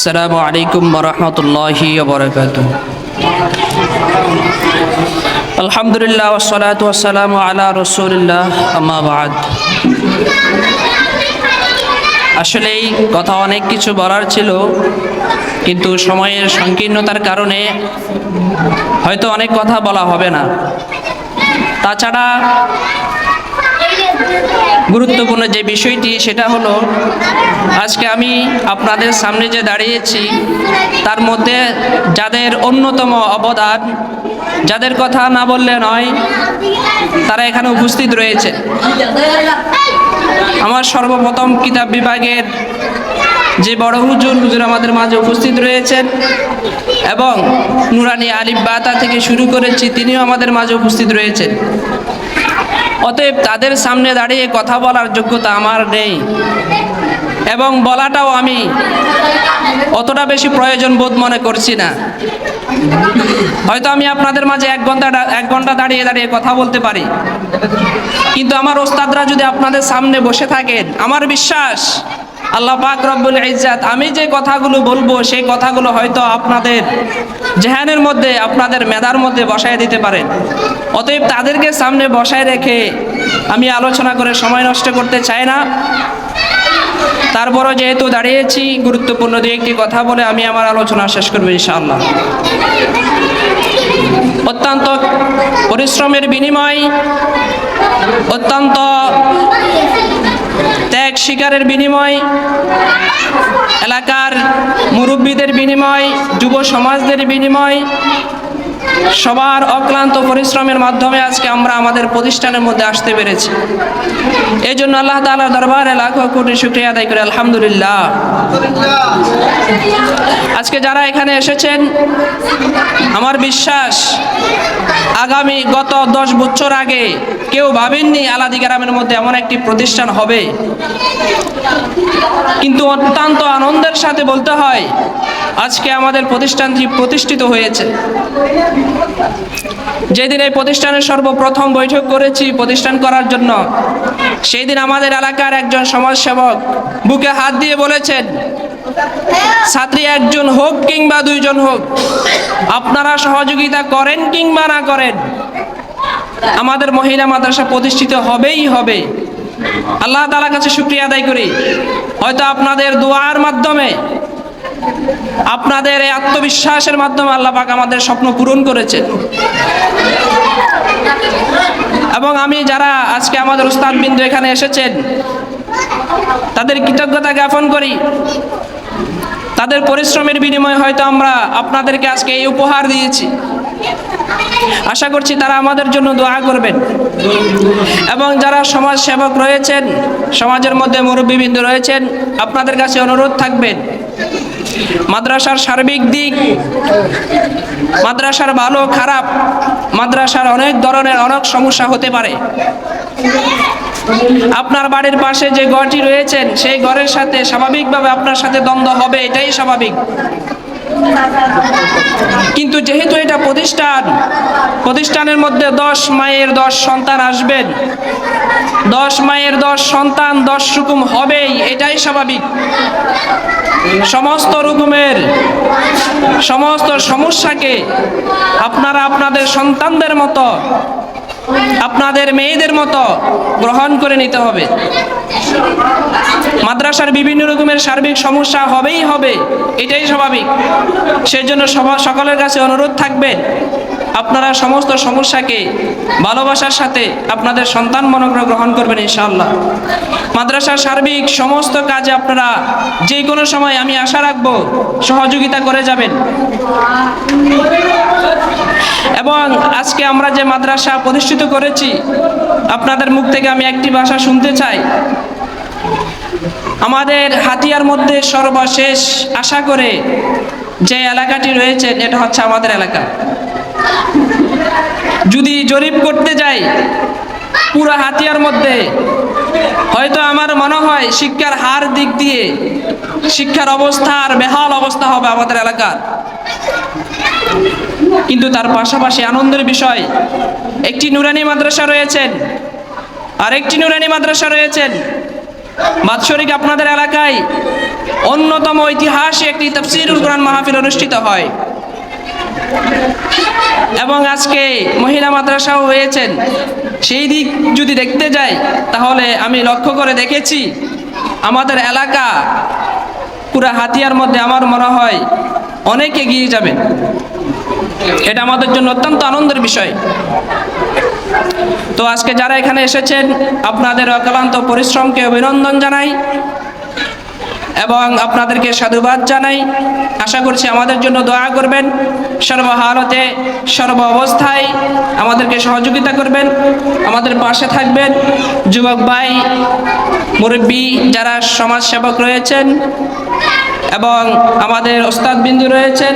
আসসালামু আলাইকুম রহমতুল্লাহি বরকাত আলহামদুলিল্লাহ ওসলাত ওসালাম আলা রসুলিল্লাহ আমাবাদ আসলেই কথা অনেক কিছু বলার ছিল, কিন্তু সময়ের সংকীর্ণতার কারণে হয়তো অনেক কথা বলা হবে না। তাছাড়া গুরুত্বপূর্ণ যে বিষয়টি, সেটা হলো, আজকে আমি আপনাদের সামনে যে দাঁড়িয়েছি, তার মধ্যে যাদের অন্যতম অবদান, যাদের কথা না বললে নয়, তারা এখানে উপস্থিত রয়েছে। আমার সর্বপ্রথম কিতাব বিভাগের যে বড় হুজুর হুজুর আমাদের মাঝে উপস্থিত রয়েছেন, এবং নুরানি আলিফ বাতা থেকে শুরু করেছি, তিনিও আমাদের মাঝে উপস্থিত রয়েছেন। অতএব তাদের সামনে দাঁড়িয়ে কথা বলার যোগ্যতা আমার নেই। এবং বলাটাও আমি অতটা বেশি প্রয়োজন বোধ মনে করছি না। হয়তো আমি আপনাদের মাঝে এক ঘণ্টা এক ঘণ্টা দাঁড়িয়ে দাঁড়িয়ে কথা বলতে পারি। কিন্তু আমার ওস্তাদরা যদি আপনাদের সামনে বসে থাকেন, আমার বিশ্বাস আল্লাহ পাক রব্বুল ইজ্জাত, আমি যে কথাগুলো বলব, সেই কথাগুলো হয়তো আপনাদের জেহানের মধ্যে, আপনাদের মেধার মধ্যে বসায় দিতে পারেন অতএব তাদেরকে সামনে বসায় রেখে আমি আলোচনা করে সময় নষ্ট করতে চাই না। তারপরও যেহেতু দাঁড়িয়েছি, গুরুত্বপূর্ণ দু একটি কথা বলে আমি আমার আলোচনা শেষ করব ইনশাআল্লাহ। অত্যন্ত পরিশ্রমের বিনিময়, অত্যন্ত ত্যাগ শিকারের বিনিময়, এলাকার মুরব্বীদের বিনিময়, যুব সমাজদের বিনিময়, সবার অক্লান্ত পরিশ্রমের মাধ্যমে আজকে আমরা আমাদের প্রতিষ্ঠানের মধ্যে আসতে পেরেছি। এই জন্য আল্লাহ তালার দরবারে লাখো কোটি শুক্রিয়া আদায় করে, আলহামদুলিল্লাহ। আজকে যারা এখানে এসেছেন, আমার বিশ্বাস আগামী গত দশ বছর আগে কেউ ভাবেননি আলাদি গ্রামের মধ্যে এমন একটি প্রতিষ্ঠান হবে। কিন্তু অত্যন্ত আনন্দের সাথে বলতে হয়, আজকে আমাদের প্রতিষ্ঠানটি প্রতিষ্ঠিত হয়েছে। যেদিন এই প্রতিষ্ঠানের সর্বপ্রথম বৈঠক করেছি প্রতিষ্ঠান করার জন্য, সেই দিন আমাদের এলাকার একজন সমাজসেবক বুকে হাত দিয়ে বলেছেন ছাত্রী একজন হোক কিংবা দুইজন হোক, আপনারা সহযোগিতা করেন কিংবা না করেন, আমাদের মহিলা মাদ্রাসা প্রতিষ্ঠিত হবেই হবে। আল্লাহ তালার কাছে শুক্রিয়া আদায় করি। হয়তো আপনাদের দোয়ার মাধ্যমে, আপনাদের এই আত্মবিশ্বাসের মাধ্যমে আল্লাহ পাক আমাদের স্বপ্ন পূরণ করেছেন। এবং আমি যারা আজকে আমাদের উস্তাদ বিন্দু এখানে এসেছেন, তাদের কৃতজ্ঞতা জ্ঞাপন করি। তাদের পরিশ্রমের বিনিময়ে হয়তো আমরা আপনাদেরকে আজকে এই উপহার দিয়েছি। আশা করছি তারা আমাদের জন্য দোয়া করবেন। এবং যারা সমাজ সেবক রয়েছেন, সমাজের মধ্যে মুরব্বীবৃন্দ রয়েছেন, আপনাদের কাছে অনুরোধ থাকবেন মাদ্রাসার সার্বিক দিক, মাদ্রাসার ভালো, খারাপ, মাদ্রাসার অনেক ধরনের অনেক সমস্যা হতে পারে। আপনার বাড়ির পাশে যে ঘরটি রয়েছেন, সেই ঘরের সাথে স্বাভাবিকভাবে আপনার সাথে দ্বন্দ্ব হবে, এটাই স্বাভাবিক। কিন্তু যেহেতু এটা প্রতিষ্ঠান, প্রতিষ্ঠানের মধ্যে দশ মায়ের দশ সন্তান আসবেন, দশ মায়ের দশ সন্তান দশ রকম হবেই, এটাই স্বাভাবিক। সমস্ত রকমের, সমস্ত সমস্যাকে আপনারা আপনাদের সন্তানদের মতো আপনাদের মেয়েদের মতো গ্রহণ করে নিতে হবে। মাদ্রাসার বিভিন্ন রকমের সার্বিক সমস্যা হবেই হবে, এটাই স্বাভাবিক। সেই জন্য সকলের কাছে অনুরোধ থাকবে, আপনারা সমস্ত সমস্যাকে ভালোবাসার সাথে আপনাদের সন্তান মনোগ্রহ গ্রহণ করবেন ইনশাআল্লাহ। মাদ্রাসার সার্বিক সমস্ত কাজে আপনারা যে কোনো সময়, আমি আশা রাখব, সহযোগিতা করে যাবেন। এবং আজকে আমরা যে মাদ্রাসা প্রতিষ্ঠিত করেছি, আপনাদের মুখ থেকে আমি একটি ভাষা শুনতে চাই। আমাদের হাতিয়ার মধ্যে সর্বশেষ আশা করে যে এলাকাটি রয়েছে, এটা হচ্ছে আমাদের এলাকা। যদি জরিপ করতে যাই, পুরো হাতিয়ার মধ্যে, হয়তো আমার মনে হয় শিক্ষার হার দিক দিয়ে শিক্ষার অবস্থার বেহাল অবস্থা হবে আমাদের এলাকার। কিন্তু তার পাশাপাশি আনন্দের বিষয়, একটি নুরানি মাদ্রাসা রয়েছেন, আরেকটি নুরানি মাদ্রাসা রয়েছেন। বাৎসরিক আপনাদের এলাকায় অন্যতম ঐতিহাসিক একটি তফসিরুল কোরআন মাহফিল অনুষ্ঠিত হয়। এবং আজকে মহিলা মাদ্রাসাও হয়েছেন। সেই দিক যদি দেখতে যাই, তাহলে আমি লক্ষ্য করে দেখেছি, আমাদের এলাকা পুরা হাতিয়ার মধ্যে আমার মনে হয় অনেক এগিয়ে যাবেন এটা আমাদের জন্য অত্যন্ত আনন্দের বিষয়। তো আজকে যারা এখানে এসেছেন, আপনাদের অক্লান্ত পরিশ্রমকে অভিনন্দন জানাই এবং আপনাদেরকে সাধুবাদ জানাই। আশা করছি আমাদের জন্য দয়া করবেন। সর্বহালতে সর্ব অবস্থায় আমাদেরকে সহযোগিতা করবেন। আমাদের পাশে থাকবেন যুবক ভাই, মুরব্বী যারা সমাজ সেবক রয়েছেন এবং আমাদের ওস্তাদ বিন্দু রয়েছেন,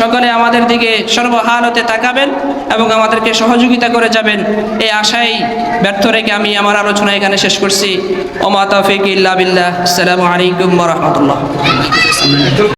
সকলে আমাদের দিকে সর্বহালতে তাকাবেন এবং আমাদেরকে সহযোগিতা করে যাবেন। এই আশাই ব্যর্থ রেখে আমি আমার আলোচনা এখানে শেষ করছি। ওমা তৌফিক ইল্লা বিল্লাহ। আসসালামু আলাইকুম রাহমাতুল্লাহ।